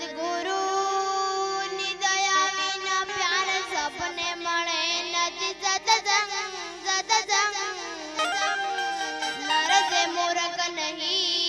સદગુરુ ની દયા વિના પ્યાર સપને મળે નથી. સતસંગ સતસંગ નરસે મૂરખ નહીં નહીં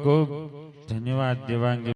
ખૂબ ખૂબ ધન્યવાદ દેવાંગી